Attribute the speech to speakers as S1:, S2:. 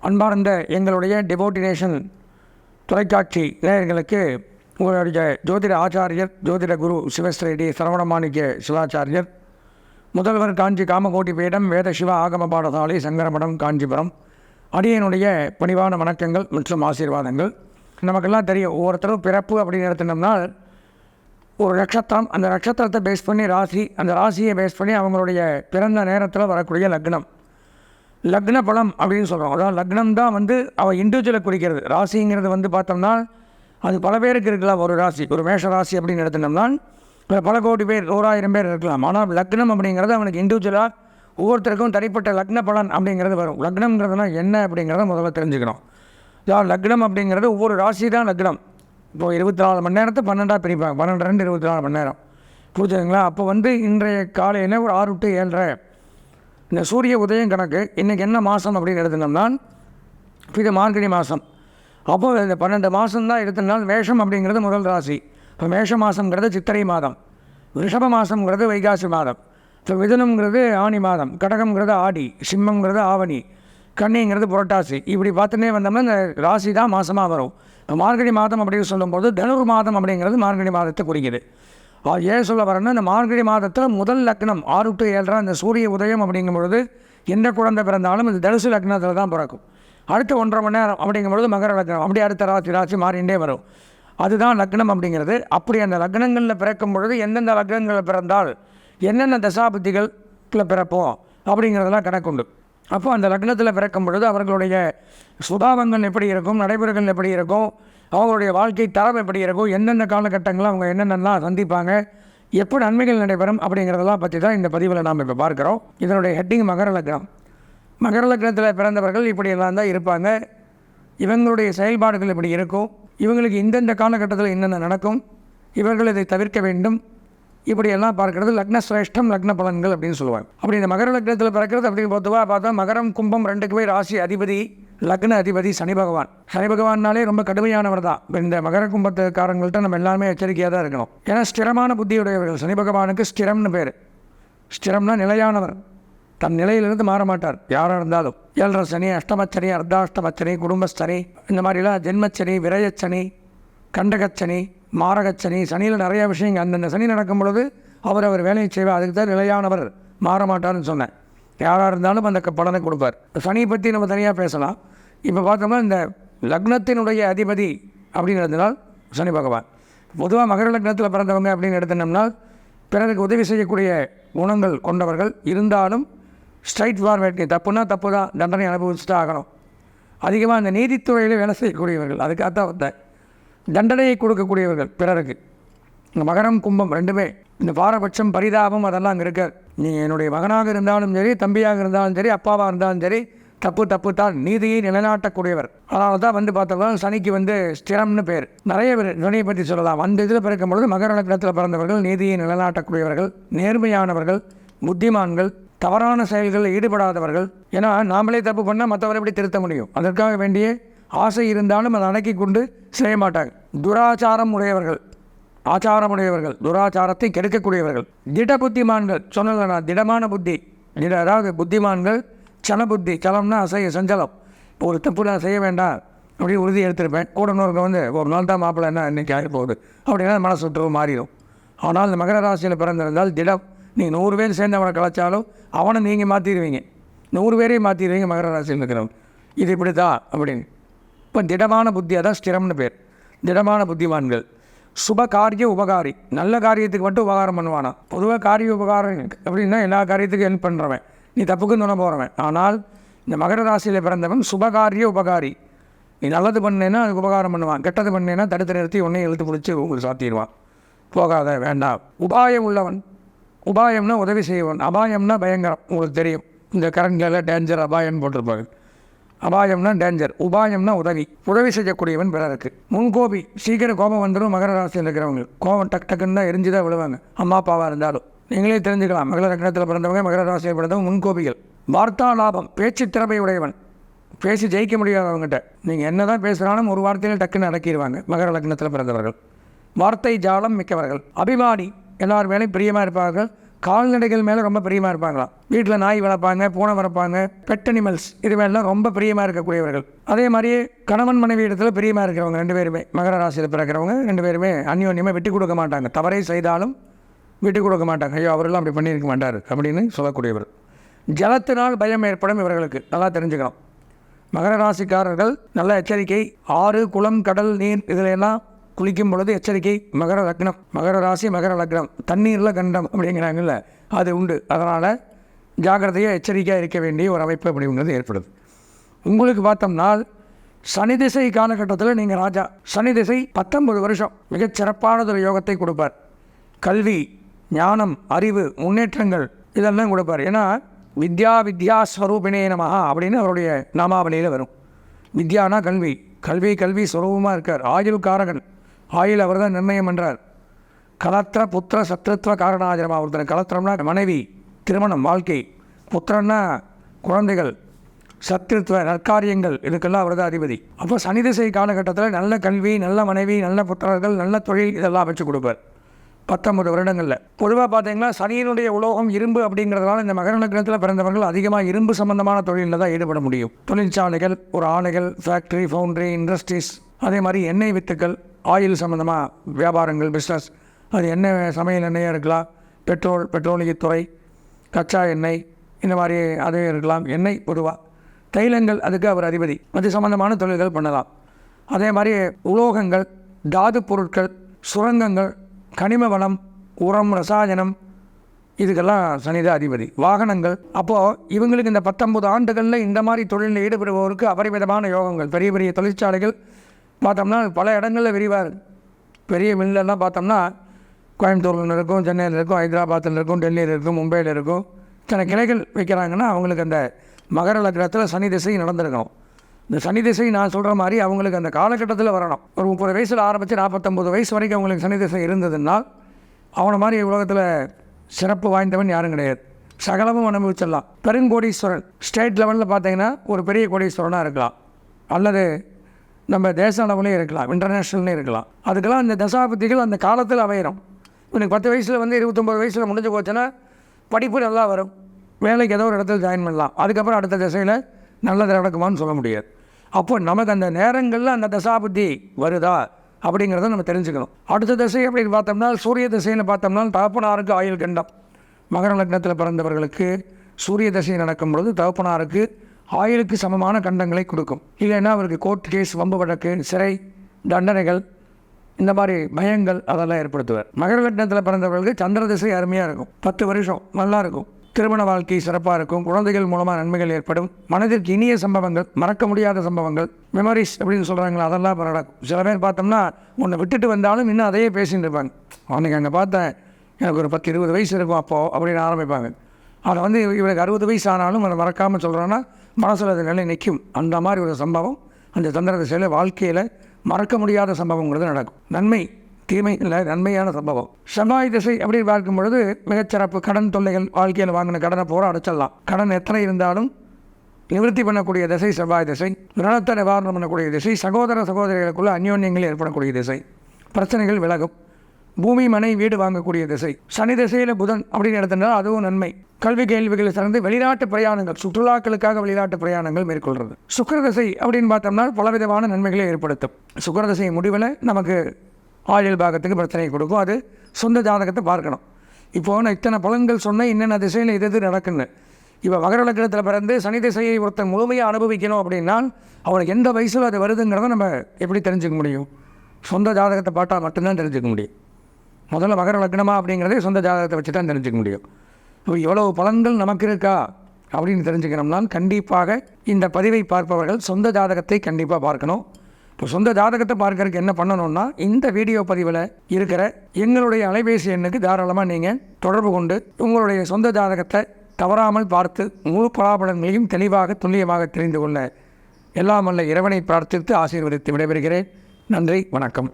S1: அன்பார்ந்த எங்களுடைய டெவோட்டினேஷன் தொலைக்காட்சி நேயர்களுக்கு உங்களுடைய ஜோதிட ஆச்சாரியர் ஜோதிட குரு சிவஸ்ரீடி சரவணமாணிக்க சிவாச்சாரியர் முதல்வர் காஞ்சி காமகோட்டி பீடம் வேத சிவ ஆகம பாடசாலை சங்கரமடம் காஞ்சிபுரம் அடியனுடைய பணிவான வணக்கங்கள் மற்றும் ஆசீர்வாதங்கள். நமக்கெல்லாம் தெரியும் ஒவ்வொருத்தரும் பிறப்பு அப்படின்னு எடுத்துனோம்னா ஒரு நட்சத்திரம் அந்த நட்சத்திரத்தை பேஸ் பண்ணி ராசி அந்த ராசியை பேஸ் பண்ணி அவங்களுடைய பிறந்த நேரத்தில் வரக்கூடிய லக்னம். லக்ன பலம் அப்படின்னு சொல்கிறோம் அதாவது லக்னம் தான் வந்து அவள் இண்டிவிஜுவலை குறிக்கிறது. ராசிங்கிறது வந்து பார்த்தோம்னா அது பல பேருக்கு இருக்கலாம். ஒரு ராசி ஒரு மேஷ ராசி அப்படின்னு எடுத்துட்டோம்னா பல கோடி பேர் ஓராயிரம் பேர் இருக்கலாம். ஆனால் லக்னம் அப்படிங்கிறது அவனுக்கு இண்டிவிஜுவலாக ஒவ்வொருத்தருக்கும் தனிப்பட்ட லக்ன பலன் அப்படிங்கிறது வரும். லக்னம்ங்கிறதுனா என்ன அப்படிங்கிறத முதல்ல தெரிஞ்சுக்கணும். அதாவது லக்னம் அப்படிங்கிறது ஒவ்வொரு ராசி தான் லக்னம். இப்போ இருபத்தி நாலு மணி நேரத்தை பன்னெண்டாக பிரிப்பாங்க. பன்னெண்டு ரெண்டு இருபத்தி நாலு மணி நேரம். புரிஞ்சுதுங்களா? அப்போ வந்து இன்றைய காலையில் ஒரு ஆறு டு ஏழரை. இந்த சூரிய உதயம் கணக்கு இன்றைக்கி என்ன மாதம் அப்படின்னு எடுத்துனோம்னா இது மார்கழி மாதம் அப்போ இந்த பன்னெண்டு மாதம் தான் எடுத்தனால் மேஷம் அப்படிங்கிறது முதல் ராசி. இப்போ மேஷ மாதங்கிறது சித்திரை மாதம். ரிஷப மாதங்கிறது வைகாசி மாதம். இப்போ மிதுனம்ங்கிறது ஆணி மாதம். கடகம்ங்கிறது ஆடி. சிம்மங்கிறது ஆவணி. கன்னிங்கிறது புரட்டாசி. இப்படி பார்த்துட்டே வந்தோம்னா இந்த ராசி தான் மாதமாக வரும். இப்போ மார்கழி மாதம் அப்படின்னு சொல்லும்போது தனுர் மாதம் அப்படிங்கிறது மார்கழி மாதத்தை குறிக்குது. ஏன் சொல்ல வரேன்னா இந்த மார்கழி மாதத்தில் முதல் லக்னம் ஆறு டு ஏழரை அந்த சூரிய உதயம் அப்படிங்கும் பொழுது எந்த குழந்தை பிறந்தாலும் இந்த தனுசு லக்னத்தில் தான் பிறக்கும். அடுத்த ஒன்றரை மணி நேரம் அப்படிங்கும் பொழுது மகர லக்னம் அப்படி அடுத்த ராசி ராசி மாறிண்டே வரும். அதுதான் லக்னம் அப்படிங்கிறது. அப்படி அந்த லக்னங்களில் பிறக்கும் பொழுது எந்தெந்த லக்னங்களில் பிறந்தால் என்னென்ன தசாபுத்திகளில் பிறப்போம் அப்படிங்கிறதெல்லாம் கணக்குண்டு. அப்போ அந்த லக்னத்தில் பிறக்கும் பொழுது அவர்களுடைய சுபாவங்கள் எப்படி இருக்கும் நடைமுறைகள் எப்படி இருக்கும் அவங்களுடைய வாழ்க்கை தரம் எப்படி இருக்கும் எந்தெந்த காலகட்டங்களில் அவங்க என்னென்னலாம் சந்திப்பாங்க எப்படி நன்மைகள் நடைபெறும் அப்படிங்கிறதெல்லாம் பற்றி தான் இந்த பதிவில் நாம் இப்போ பார்க்குறோம். இதனுடைய ஹெட்டிங் மகர லக்னம். மகர லக்னத்தில் பிறந்தவர்கள் இப்படியெல்லாம் தான் இருப்பாங்க. இவங்களுடைய செயல்பாடுகள் இப்படி இருக்கும் இவங்களுக்கு இந்தந்த காலகட்டத்தில் என்னென்ன நடக்கும் இவர்கள் இதை தவிர்க்க வேண்டும் இப்படியெல்லாம் பார்க்கறது லக்ன சிரேஷ்டம் லக்ன பலன்கள் அப்படின்னு சொல்லுவாங்க. அப்படி இந்த மகர லக்னத்தில் பிறக்கிறது அப்படின்னு பொதுவாக பார்த்தா மகரம் கும்பம் ரெண்டுக்குமே ராசி அதிபதி லக்ன அதிபதி சனி பகவான். சனி பகவான்னாலே ரொம்ப கடுமையானவர் தான். இப்போ இந்த மகர கும்பத்துக்காரங்கள்ட்ட நம்ம எல்லாருமே எச்சரிக்கையாக தான் இருக்கணும். ஏன்னா ஸ்திரமான புத்தியுடையவர்கள். சனி பகவானுக்கு ஸ்திரம்னு பேர். ஸ்திரம்னா நிலையானவர். தன் நிலையிலிருந்து மாற மாட்டார். யாராக இருந்தாலும். ஏழரை சனி அஷ்டமச்சனி அர்த்தாஷ்டமச்சனி குடும்பஸ்தனி இந்த மாதிரிலாம் ஜென்மச்சனி விரயச்சனி கண்டகச்சனி மாரகச்சனி சனியில் நிறைய விஷயங்கள். அந்தந்த சனி நடக்கும் பொழுது அவர் அவர் வேலையை செய்வார். அதுக்கு தான் நிலையானவர். மாற மாட்டார்னு சொன்னேன். யாராக இருந்தாலும் அந்த க- பலனை கொடுப்பார். சனியை பற்றி நம்ம தனியாக பேசலாம். இப்போ பார்த்தோம்னா இந்த லக்னத்தினுடைய அதிபதி அப்படிங்கிறதுனால் சனி பகவான். பொதுவாக மகர லக்னத்தில் பிறந்தவங்க அப்படின்னு எடுத்தோம்னா பிறருக்கு உதவி செய்யக்கூடிய குணங்கள் கொண்டவர்கள் இருந்தாலும் ஸ்ட்ரைட் ஃபார்வேட் தப்புனா தப்பு தான் தண்டனை அனுபவிச்சுட்டு ஆகணும். அதிகமாக அந்த நீதித்துறையில் வேலை செய்யக்கூடியவர்கள். அதுக்காகத்தான் வந்தேன். தண்டனையை கொடுக்கக்கூடியவர்கள் பிறருக்கு. இந்த மகரம் கும்பம் ரெண்டுமே இந்த பாரபட்சம் பரிதாபம் அதெல்லாம் அங்கே இருக்காது நீங்கள் என்னுடைய மகனாக இருந்தாலும் சரி தம்பியாக இருந்தாலும் சரி அப்பாவாக இருந்தாலும் சரி தப்பு தப்பு தான். நீதியை நிலைநாட்டக்கூடியவர். அதனால தான் வந்து பார்த்தோம்னா சனிக்கு வந்து ஸ்திரம்னு பேர். நிறைய பேர் சனியை பற்றி சொல்லலாம். அந்த இதில் பிறக்கும் பொழுது மகர நகரத்தில் பிறந்தவர்கள் நீதியை நிலைநாட்டக்கூடியவர்கள் நேர்மையானவர்கள் புத்திமான்கள் தவறான செயல்களில் ஈடுபடாதவர்கள். ஏன்னா நாமளே தப்பு பண்ணால் மற்றவரை எப்படி திருத்த முடியும்? அதற்காக வேண்டிய ஆசை இருந்தாலும் அதை அடக்கி கொண்டு செய்ய மாட்டாங்க. துராச்சாரம் உடையவர்கள். ஆச்சாரமுடையவர்கள் துராச்சாரத்தை கெடுக்கக்கூடியவர்கள். திட புத்திமான்கள். சொன்னல நான் திடமான புத்தி. திட அதாவது புத்திமான்கள் சல புத்தி. சலம்னா அசைய சஞ்சலம். இப்போ ஒரு தப்பு நான் செய்ய வேண்டாம். அப்படின்னு உறுதி எடுத்திருப்பேன். கூட இன்னொருக்க வந்து ஒரு நாள் தான் மாப்பிள்ளை என்ன இன்றைக்கி ஆகி போகுது அப்படின்னா மனசு விட்டு மாறிடும். ஆனால் இந்த மகர ராசியில் பிறந்திருந்தால் திடம். நீங்கள் நூறு பேர் சேர்ந்து அவனை கலாச்சாலும் அவனை நீங்கள் மாற்றிடுவீங்க நூறு பேரையும் மாற்றிடுவீங்க மகர ராசியில் இருக்கிறவன் இது இப்படி தான் அப்படின்னு. இப்போ திடமான புத்தி அதான் ஸ்திரம்னு பேர். திடமான புத்திமான்கள். சுப காரிய உபகாரி. நல்ல காரியத்துக்கு மட்டும் உபகாரம் பண்ணுவானா? பொதுவாக காரிய உபகாரம் அப்படின்னா எல்லா காரியத்துக்கும் ஹெல்ப் பண்ணுறவன் நீ தப்புக்கு துணை போகிறவன் ஆனால் இந்த மகர ராசியில் பிறந்தவன் சுபகாரிய உபகாரி. நீ நல்லது பண்ணேன்னா அதுக்கு உபகாரம் பண்ணுவான். கெட்டது பண்ணேன்னா தடுத்து நிறுத்தி உன்னை இழுத்து பிடிச்சி உங்களுக்கு சாத்திடுவான். போகாத வேண்டாம். உபாயம் உள்ளவன். உபாயம்னா உதவி செய்வன். அபாயம்னா பயங்கரம். உங்களுக்கு தெரியும். இந்த கரண்ட்களில் டேஞ்சர் அபாயம்னு போட்டிருப்பாங்க. அபாயம்னா டேஞ்சர் உபாயம்னா உதவி. உதவி செய்யக்கூடியவன் பிறருக்கு. முன்கோபி சீக்கிரம் கோபம் வந்துடும் மகர ராசியில் இருக்கிறவங்க. கோபம் டக் டக்குன்னு தான் எரிஞ்சு தான் விழுவாங்க. அம்மா அப்பாவாக இருந்தாலும். நீங்களே தெரிஞ்சுக்கலாம். மகர லக்னத்தில் பிறந்தவங்க மகர ராசியில் பிறந்தவங்க முன்கோபிகள். வார்த்தா லாபம் பேச்சு திறமை உடையவன். பேசி ஜெயிக்க முடியாதவங்ககிட்ட. நீங்கள் என்ன தான் பேசுகிறாலும் ஒரு வார்த்தையில் டக்குன்னு அடக்கிடுவாங்க மகர லக்னத்தில் பிறந்தவர்கள். வார்த்தை ஜாலம் மிக்கவர்கள். அபிமானி எல்லார் மேலேயும் பிரியமாக இருப்பார்கள். கால்நடைகள் மேலே ரொம்ப பிரியமாக இருப்பாங்களாம். வீட்டில் நாய் வளர்ப்பாங்க பூனை வளர்ப்பாங்க பெட் அனிமல்ஸ் இது மேலாம் ரொம்ப பிரியமாக இருக்கக்கூடியவர்கள். அதே மாதிரி கணவன் மனைவி இடத்துல பிரியமாக இருக்கிறவங்க ரெண்டு பேருமே. மகர ராசியில் பிறக்கிறவங்க ரெண்டு பேருமே அந்யோன்யமாக விட்டு கொடுக்க மாட்டாங்க. தவறை செய்தாலும் விட்டு கொடுக்க மாட்டாங்க. ஐயோ அவரெல்லாம் அப்படி பண்ணியிருக்க மாட்டார் அப்படின்னு சொல்லக்கூடியவர் ஜலத்தினால் பயம் ஏற்படும் இவர்களுக்கு. நல்லா தெரிஞ்சுக்கணும். மகர ராசிக்காரர்கள் நல்ல எச்சரிக்கை. ஆறு குளம் கடல் நீர் இதில் எல்லாம் குளிக்கும் பொழுது எச்சரிக்கை மகர லக்னம் மகர ராசி மகர லக்னம் தண்ணீரில் கண்டம் அப்படிங்கிறாங்கல்ல அது உண்டு. அதனால் ஜாக்கிரதையாக எச்சரிக்கையாக இருக்க வேண்டிய ஒரு அமைப்பு அப்படிங்கிறது ஏற்படுது. உங்களுக்கு பார்த்தோம்னா சனி திசை காலகட்டத்தில் நீங்கள் ராஜா. சனி திசை பத்தொன்பது வருஷம் மிகச் சிறப்பானதொரு யோகத்தை கொடுப்பார். கல்வி ஞானம் அறிவு முன்னேற்றங்கள் இதெல்லாம் கொடுப்பார். ஏன்னா வித்யா வித்யா ஸ்வரூபிணே நமஹா அப்படின்னு அவருடைய நாமாவளியில் வரும். வித்யானா கல்வி. கல்வி கல்வி ஸ்வரூபமாக இருக்கார். ஆயுள் காரகன் ஆயில் அவர் தான் நிர்ணயம் என்றார் கலத்திர புத்திர சத்ருத்வ காரணாஜரமா ஒருத்தர். கலத்திரம்னா மனைவி திருமணம் வாழ்க்கை. புத்திரன்னா குழந்தைகள் சத்ருத்துவ நற்காரியங்கள். இதுக்கெல்லாம் அவர் தான் அதிபதி. அப்போ சனி திசை காலகட்டத்தில் நல்ல கல்வி நல்ல மனைவி நல்ல புத்திரர்கள் நல்ல தொழில் இதெல்லாம் அமைச்சு கொடுப்பார். பத்தொன்பது வருடங்களில். பொதுவாக பார்த்தீங்கன்னா சனியினுடைய உலோகம் இரும்பு அப்படிங்கிறதுனால இந்த மகர நகரத்தில் பிறந்தவர்கள் அதிகமாக இரும்பு சம்பந்தமான தொழிலில் தான் ஈடுபட முடியும். தொழிற்சாலைகள் ஒரு ஆலைகள் ஃபேக்ட்ரி ஃபவுண்ட்ரி இண்டஸ்ட்ரீஸ் அதே மாதிரி எண்ணெய் வித்துக்கள் ஆயில் சம்மந்தமாக வியாபாரங்கள் பிஸ்னஸ் அது என்ன சமையல் எண்ணெயாக இருக்கலாம் பெட்ரோல் பெட்ரோலியத்துறை கச்சா எண்ணெய் இந்த மாதிரி அது இருக்கலாம். எண்ணெய் பொதுவாக தைலங்கள் அதுக்கு அவர் அதிபதி. அது சம்மந்தமான தொழில்கள் பண்ணலாம். அதே மாதிரி உலோகங்கள் தாது பொருட்கள் சுரங்கங்கள் கனிம வளம் உரம் ரசாயனம் இதுக்கெல்லாம் சனித அதிபதி. வாகனங்கள். அப்போது இவங்களுக்கு இந்த பத்தொம்பது ஆண்டுகளில் இந்த மாதிரி தொழிலில் ஈடுபடுபவருக்கு அபரிமிதமான யோகங்கள். பெரிய பெரிய தொழிற்சாலைகள் பார்த்தோம்னா பல இடங்களில் விரிவாக இருக்குது பெரிய மில்லெல்லாம் பார்த்தோம்னா கோயம்புத்தூரில் இருக்கும் சென்னையில் இருக்கும் ஹைதராபாத்தில் இருக்கும் டெல்லியில் இருக்கும் மும்பையில் இருக்கும். இத்தனை கிளைகள் வைக்கிறாங்கன்னா அவங்களுக்கு அந்த மகர லக்னத்தில் சனி திசை நடந்திருக்கணும் இந்த சனி திசை நான் சொல்கிற மாதிரி அவங்களுக்கு அந்த காலகட்டத்தில் வரணும். ஒரு முப்பது வயசில் ஆரம்பித்து நாற்பத்தொம்பது வயசு வரைக்கும் அவங்களுக்கு சனி திசை இருந்ததுன்னா அவனை மாதிரி உலகத்தில் சிறப்பு வாய்ந்தவன் யாரும் கிடையாது. சகலமும் அனுபவிச்சிடலாம். பெருங்கோடீஸ்வரன் ஸ்டேட் லெவலில் பார்த்தீங்கன்னா ஒரு பெரிய கோடீஸ்வரனாக இருக்கலாம். அல்லது நம்ம தேச அளவுலேயும் இருக்கலாம் இன்டர்நேஷ்னல்லையும் இருக்கலாம். அதுக்கெல்லாம் அந்த தசாபதிகள் அந்த காலத்தில் அமையிறோம் எனக்கு பத்து வயசில் வந்து இருபத்தொம்பது வயசில் முடிஞ்சு போச்சுன்னா படிப்பு நல்லா வரும். வேலைக்கு ஏதோ ஒரு இடத்துல ஜாயின் பண்ணலாம். அதுக்கப்புறம் அடுத்த திசையில் நல்லது நடக்குமான்னு சொல்ல முடியாது. அப்போ நமக்கு அந்த நேரங்களில் அந்த தசாபுத்தி வருதா அப்படிங்கிறத நம்ம தெரிஞ்சுக்கணும். அடுத்த திசை அப்படின்னு பார்த்தோம்னா சூரிய திசையில் பார்த்தோம்னா தகப்பனாருக்கு ஆயுள் கண்டம். மகர லக்னத்தில் பிறந்தவர்களுக்கு சூரிய திசை நடக்கும் பொழுது தகப்பனாருக்கு ஆயுளுக்கு சமமான கண்டங்களை கொடுக்கும். இல்லைன்னா அவருக்கு கோர்ட் கேஸ் வம்பு வழக்கு சிறை தண்டனைகள் இந்த மாதிரி பயங்கள் அதெல்லாம் ஏற்படுத்துவார். மகர லக்னத்தில் பிறந்தவர்களுக்கு சந்திர திசை அருமையாக இருக்கும். பத்து வருஷம் நல்லா இருக்கும். திருமண வாழ்க்கை சிறப்பாக இருக்கும். குழந்தைகள் மூலமாக நன்மைகள் ஏற்படும். மனதிற்கு இனிய சம்பவங்கள் மறக்க முடியாத சம்பவங்கள் மெமரிஸ் அப்படின்னு சொல்கிறாங்களா அதெல்லாம் நடக்கும் சில பேர் பார்த்தோம்னா உன்னை விட்டுட்டு வந்தாலும் இன்னும் அதையே பேசிட்டு இருப்பாங்க. அன்றைக்கி அங்கே பார்த்தேன் எனக்கு ஒரு பத்து இருபது வயசு இருக்கும் அப்போது அப்படின்னு ஆரம்பிப்பாங்க. அதை வந்து இவருக்கு அறுபது வயசு ஆனாலும் அதை மறக்காமல் சொல்கிறோன்னா மனசில் அது நிலை நிற்கும். அந்த மாதிரி ஒரு சம்பவம் அந்த சந்திர திசையில் வாழ்க்கையில் மறக்க முடியாத சம்பவங்கிறது நடக்கும். நன்மை தீமை இல்லை நன்மையான சம்பவம். செவ்வாய் திசை அப்படி பார்க்கும் பொழுது மிகச்சிறப்பு கடன் தொல்லைகள் வாழ்க்கையில் வாங்கின கடனை பூரா அடைச்சிடலாம். கடன் எத்தனை இருந்தாலும் நிவர்த்தி பண்ணக்கூடிய திசை செவ்வாய் திசை. ரணத்தை நிவாரணம் பண்ணக்கூடிய திசை. சகோதர சகோதரிகளுக்குள்ள அந்யோன்யங்கள் ஏற்படக்கூடிய திசை. பிரச்சனைகள் விலகும். பூமி மனை வீடு வாங்கக்கூடிய திசை. சனி திசையில் புதன் அப்படின்னு எடுத்திருந்தால் அதுவும் நன்மை. கல்வி கேள்விகளை சார்ந்து வெளிநாட்டு பிரயாணங்கள் சுற்றுலாக்களுக்காக வெளிநாட்டு பிரயாணங்கள் மேற்கொள்கிறது. சுக்கரதசை அப்படின்னு பார்த்தோம்னா பலவிதமான நன்மைகளை ஏற்படுத்தும். சுக்கரதசை முடிவில் நமக்கு ஆயுள் பாகத்துக்கு பிரச்சனை கொடுக்கும். அது சொந்த ஜாதகத்தை பார்க்கணும். இப்போது நான் இத்தனை பலன்கள் சொன்னேன் என்னென்ன திசையில் இது இது நடக்குன்னு. இப்போ மகர லக்னத்தில் பிறந்து சனி திசையை ஒருத்தன் முழுமையாக அனுபவிக்கணும் அப்படின்னா அவனுக்கு எந்த வயசில் அது வருதுங்கிறத நம்ம எப்படி தெரிஞ்சுக்க முடியும்? சொந்த ஜாதகத்தை பார்த்தா மட்டும்தான் தெரிஞ்சுக்க முடியும். முதல்ல மகர லக்னமா அப்படிங்கிறதே சொந்த ஜாதகத்தை வச்சு தான் தெரிஞ்சுக்க முடியும். இப்போ எவ்வளவு பலன்கள் நமக்கு இருக்கா? அப்படின்னு தெரிஞ்சுக்கணும்னா கண்டிப்பாக இந்த பதிவை பார்ப்பவர்கள் சொந்த ஜாதகத்தை கண்டிப்பாக பார்க்கணும். இப்போ சொந்த ஜாதகத்தை பார்க்கறதுக்கு என்ன பண்ணணும்னா இந்த வீடியோ பதிவில் இருக்கிற எங்களுடைய அலைபேசி எண்ணுக்கு தாராளமாக நீங்கள் தொடர்பு கொண்டு உங்களுடைய சொந்த ஜாதகத்தை தவறாமல் பார்த்து முழு பலாபலங்களையும் தெளிவாக துல்லியமாக தெரிந்து கொள்ள. எல்லாம் வல்ல இறைவனை பிரார்த்தித்து ஆசீர்வதித்து விடைபெறுகிறேன். நன்றி வணக்கம்.